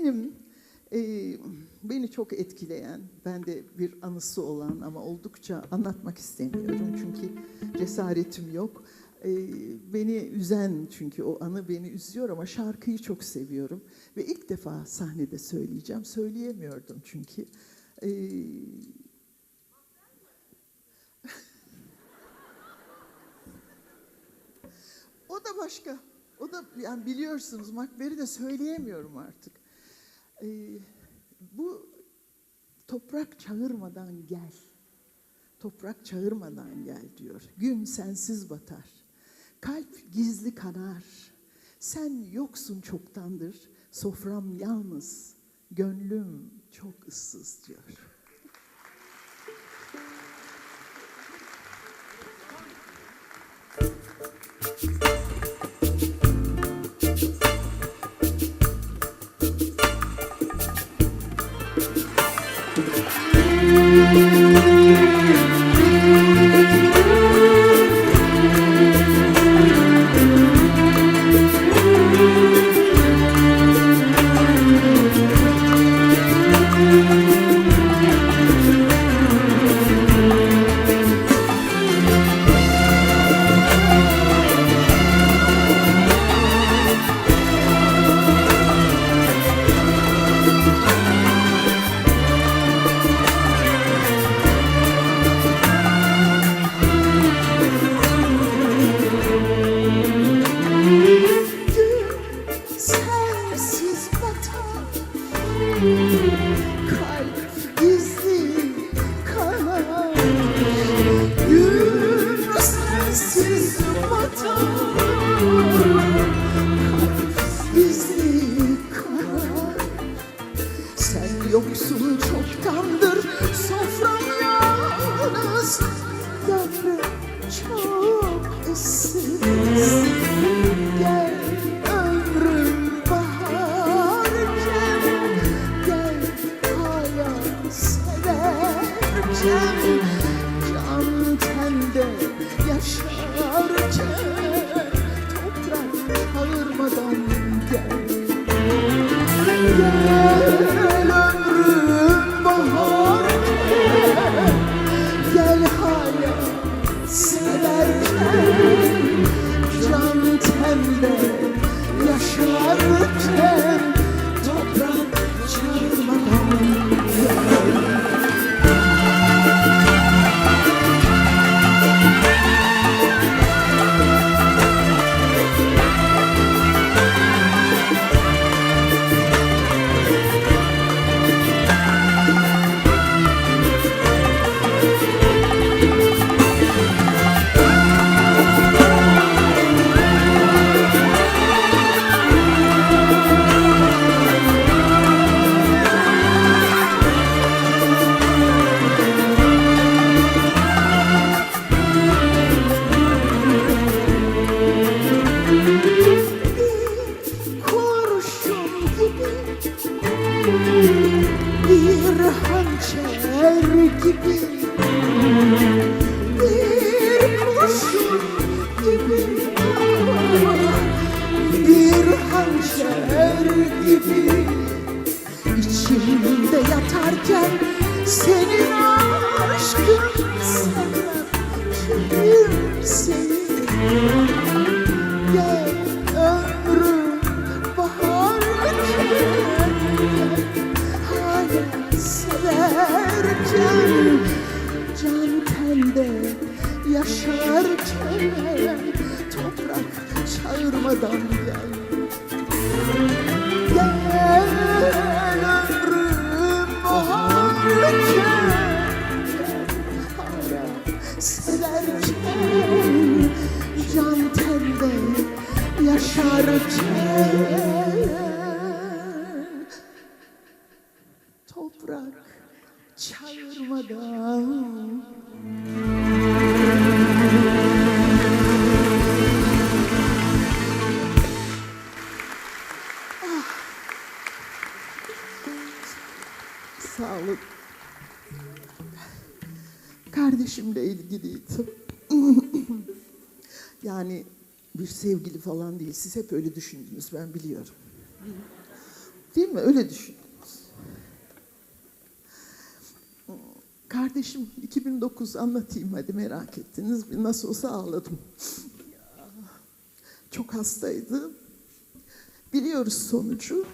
Benim e, beni çok etkileyen, bende bir anısı olan ama oldukça anlatmak istemiyorum çünkü cesaretim yok. E, beni üzen çünkü o anı beni üzüyor ama şarkıyı çok seviyorum ve ilk defa sahnede söyleyeceğim. Söyleyemiyordum çünkü. E, o da başka. O da yani biliyorsunuz Makber'i de söyleyemiyorum artık. Ee, bu toprak çağırmadan gel. Toprak çağırmadan gel diyor. Gün sensiz batar. Kalp gizli kanar. Sen yoksun çoktandır. Sofram yalnız. Gönlüm çok ıssız diyor. Yoksun çoktandır. Sofram yalnız Gönlüm çok ıssız Gel ömrüm baharken Gel hala severken Can tende yaşarken Toprak çağırmadan gel. Gel Severken Can tende hançer gibi bir kurşun gibi. Bir hançer gibi. İçimde yatarken senin aşkın severken Can tende yaşarken Toprak çağırmadan gel. Gel ömrüm baharken Hala Can tende yaşarken sevgili falan değil. Siz hep öyle düşündünüz ben biliyorum. Değil mi? Öyle düşünüyoruz. Kardeşim 2009 anlatayım hadi merak ettiniz. Nasıl olsa ağladım. Çok hastaydı. Biliyoruz sonucu.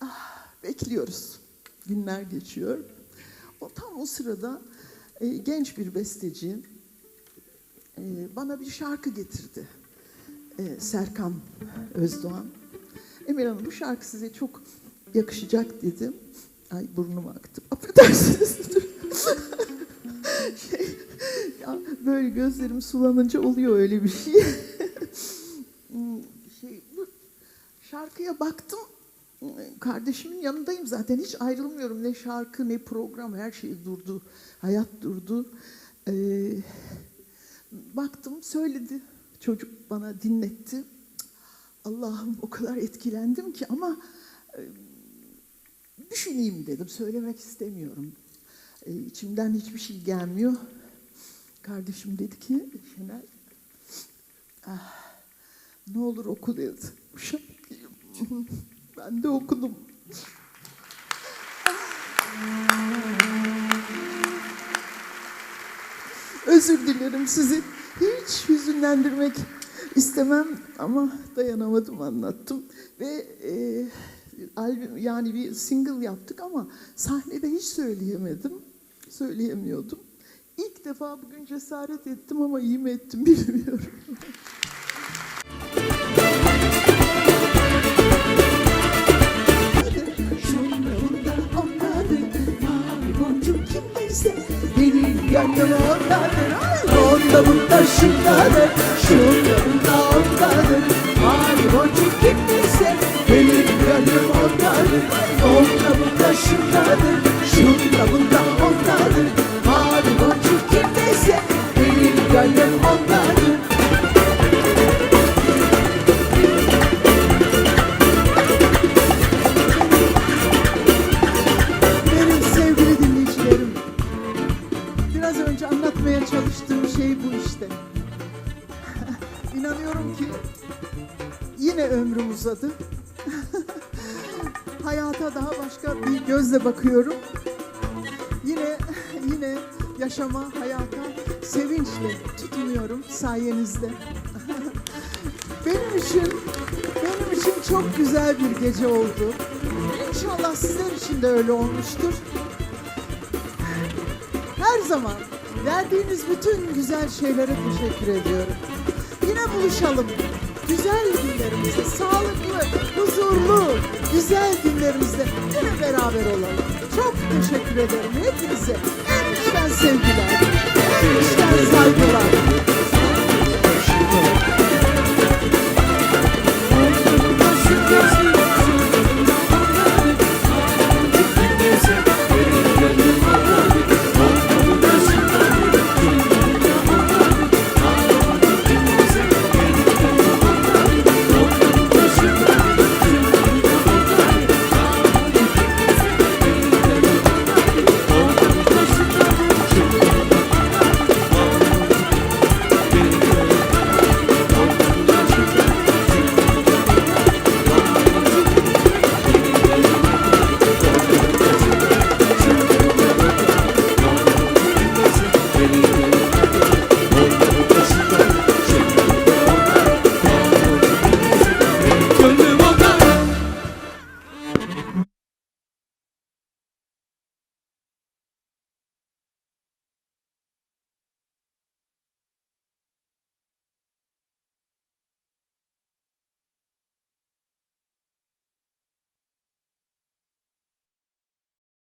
Ah, bekliyoruz. Günler geçiyor. O tam o sırada e, genç bir besteci e, bana bir şarkı getirdi. E, Serkan Özdoğan. Emir Hanım bu şarkı size çok yakışacak dedim. Ay burnum aktı. Affedersiniz. şey, ya böyle gözlerim sulanınca oluyor öyle bir şey. Hmm, şey bu şarkıya baktım. Kardeşimin yanındayım zaten. Hiç ayrılmıyorum. Ne şarkı ne program her şey durdu. Hayat durdu. Ee, baktım söyledi. Çocuk bana dinletti. Allah'ım o kadar etkilendim ki ama e, düşüneyim dedim. Söylemek istemiyorum. E, içimden hiçbir şey gelmiyor. Kardeşim dedi ki Şener ah, ne olur oku dedi. Ben de okudum. Özür dilerim sizi hiç hüzünlendirmek istemem ama dayanamadım anlattım ve e, albüm yani bir single yaptık ama sahnede hiç söyleyemedim, söyleyemiyordum. İlk defa bugün cesaret ettim ama iyi mi ettim bilmiyorum. Benim gönlüm. Onda bunda şundadır, şunlarında gözle bakıyorum. Yine yine yaşama, hayata sevinçle tutunuyorum sayenizde. benim için benim için çok güzel bir gece oldu. İnşallah sizler için de öyle olmuştur. Her zaman verdiğiniz bütün güzel şeylere teşekkür ediyorum. Yine buluşalım. Güzel günlerimizde, sağlıklı, huzurlu, güzel günlerimizde yine beraber olalım. Çok teşekkür ederim hepinize. En içten sevgiler, en içten saygılar.